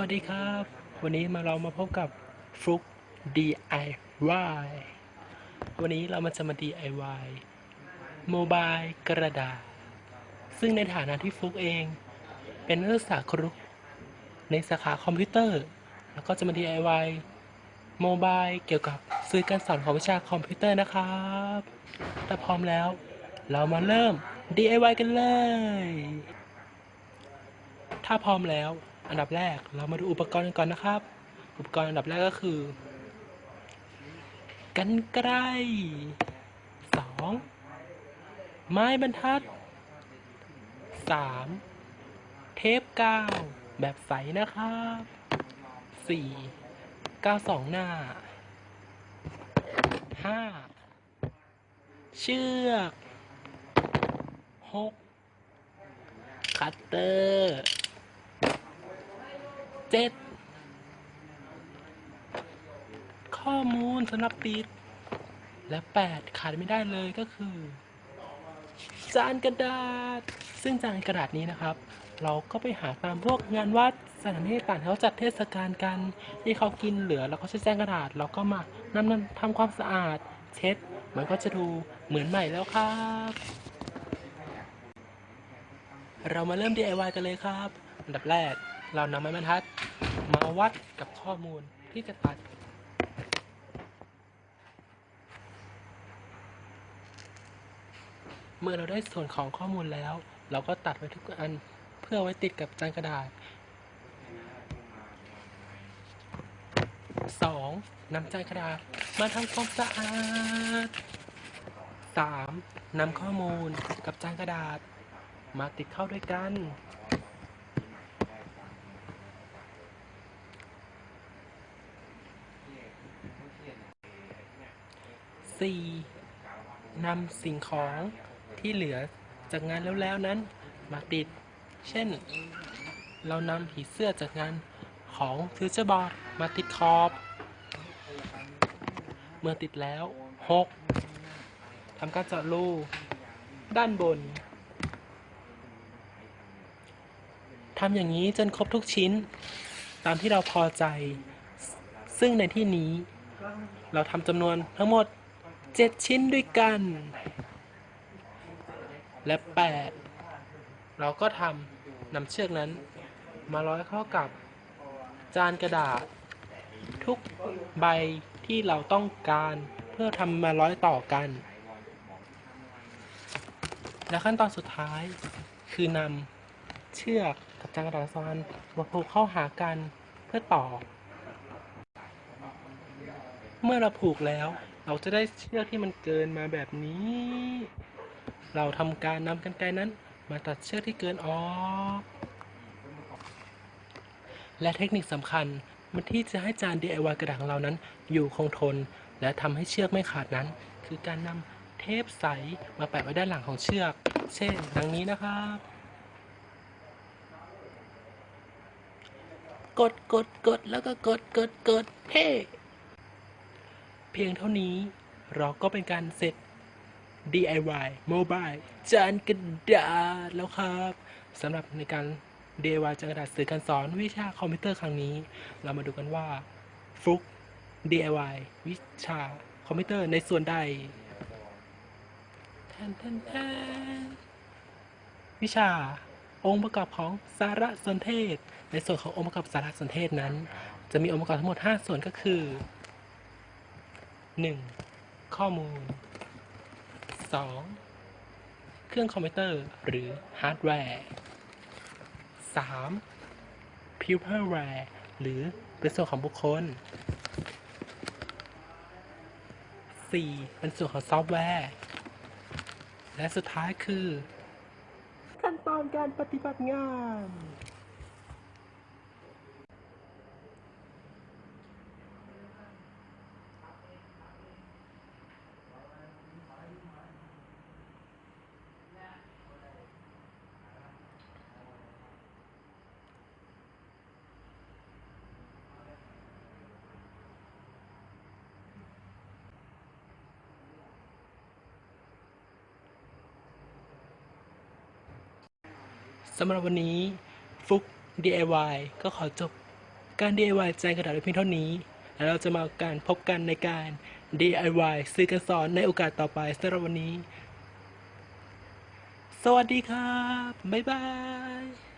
วัสดีครับ วันนี้มาเรามาพบกับฟลุก DIY วันนี้เรามาจะมา DIY โมบายกระดาษ ซึ่งในฐานะที่ฟลุกเอง เป็นนักศึกษาครุในสาขาคอมพิวเตอร์ แล้วก็จะมา DIY โมบายเกี่ยวกับสื่อการสอนของวิชาคอมพิวเตอร์นะครับ ถ้าพร้อมแล้ว เรามาเริ่ม DIY กันเลย ถ้าพร้อมแล้ว อันดับแรกเรามาดูอุปกรณ์กันก่อนนะครับ อุปกรณ์อันดับแรกก็คือ กันไกรสองไม้บรรทัดสามเทปกาวแบบใสนะครับสี่กาวสองหน้าห้าเชือกหกคัตเตอร์ เจ็ดข้อมูลสำหรับปิด และแปดขาดไม่ได้เลยก็คือ จานกระดาษ ซึ่งจานกระดาษนี้นะครับ เราก็ไปหาตามพวกงานวัดสถานที่ต่างเขาจัดเทศกาลกันที่เขากินเหลือแล้วก็ใช้แจานกระดาษเราก็มานำมันทำความสะอาด เช็ดมันก็จะดูเหมือนใหม่แล้วครับ เรามาเริ่ม DIY กันเลยครับอันดับแรก เรานำไม้บรรทัด มาวัดกับข้อมูลที่จะตัด เมื่อเราได้ส่วนของข้อมูลแล้ว เราก็ตัดไว้ทุกอันเพื่อไว้ติดกับจานกระดาษ 2. นำจานกระดาษมาทำความสะอาด 3. นำข้อมูลกับจานกระดาษ มาติดเข้าด้วยกัน 4. นำสิ่งของที่เหลือจากงานแล้วๆนั้นมาติด เช่น เรานำผีเสื้อจากงานของฟิวเจอร์บอร์ดมาติดขอบ เมื่อติดแล้ว 6. ทำการเจาะรูด้านบนทำอย่างนี้จนครบทุกชิ้น ตามที่เราพอใจ ซึ่งในที่นี้ เราทำจำนวนทั้งหมด 7ชิ้นด้วยกัน และ8เราก็ทำนำเชือกนั้น มาร้อยเข้ากับ จานกระดาษ ทุกใบที่เราต้องการเพื่อทำมาร้อยต่อกัน และขั้นตอนสุดท้ายคือนำเชือกกับจานกระดาษซ้อนมาผูกเข้าหากันเพื่อต่อ เมื่อเราผูกแล้ว เราจะได้เชือกที่มันเกินมาแบบนี้ เราทำการนำกรรไกนั้น มาตัดเชือกที่เกินออก และเทคนิคสำคัญมันที่จะให้จาน DIY กระดาษของเรานั้น อยู่คงทน และทำให้เชือกไม่ขาดนั้น คือการนำเทปใสมาแปะไว้ด้านหลังของเชือก เช่นดังนี้นะครับกดกดกดแล้วก็กดกดกดเฮ้ เพียงเท่านี้ เราก็เป็นการเสร็จ DIY Mobile จานกระดาษแล้วครับสำหรับในการ DIY จานกระดาษสื่อการสอนวิชาคอมพิวเตอร์ครั้งนี้ เรามาดูกันว่าฟลุก DIY วิชาคอมพิวเตอร์ในส่วนใดแทนแทนแทนวิชาองค์ประกอบของสารสนเทศ ในส่วนขององค์ประกอบสารสนเทศนั้น จะมีองค์ประกอบทั้งหมด 5 ส่วนก็คือ 1. ข้อมูล 2. เครื่องคอมพิวเตอร์หรือฮาร์ดแวร์ 3. พิวเ e อร์แวร์หรือเป็นส่วนของบุคคล 4. เป็นส่วนของซอฟต์แวร์ และสุดท้ายคือ ขั้นตอนการปฏิบัติงาน สำหรับวันนี้ฟุก DIY ก็ขอจบการ DIY ใจกระดาษเพียงเท่านี้ แล้วเราจะมาการพบกันในการ DIY ซื้อกันสอนในโอกาสต่อไปสำหรับวันนี้ สวัสดีครับ บ๊ายบาย